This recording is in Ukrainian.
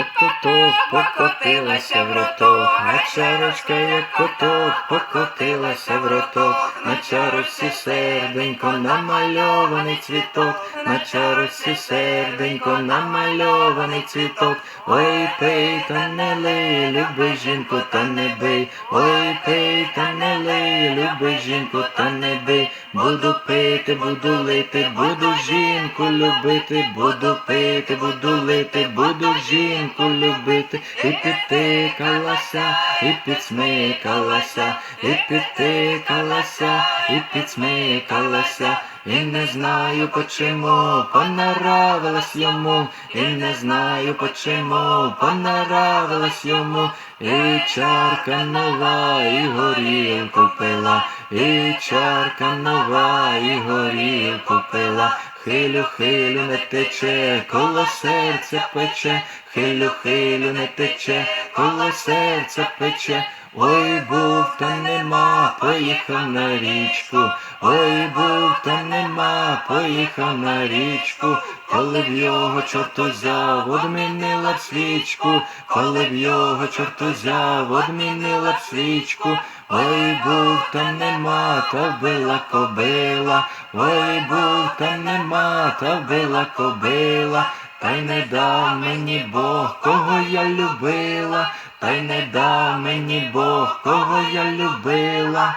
look куток, покотилася в роток, а чарочка, як куток, покотилася в роток, на чарочці серденько намальований цвіток, на чарочці серденько намальований цвіток. Ой, пий та не лий, люби жінку, та не бий. Ой, пий та не лий, люби жінку, та не бий. Буду пити, буду лити, буду жінку любити, буду пити, буду лити, буду жінку любити, і підтикалася, і підсмикалася, і підтикалася, і підсмикалася. І не знаю почему понравилась йому, і не знаю почему понравилась йому, і чарка нова, і горілку пила, і чарка нова, і горілку пила. Хилю, хилю, не тече, коло серця пече, хилю, хилю, не тече, коло серця пече. Ой, був та нема, поїхав на річку. Ой, був та нема, поїхав на річку, коли б його чорт узяв, одмінила б свічку, коли б його чорт узяв, одмінила б свічку. Ой, був та нема, та вбила кобила, ой, був та нема, та вбила кобила, та й не дав мені Бог, кого я любила, та й не дав мені Бог, кого я любила.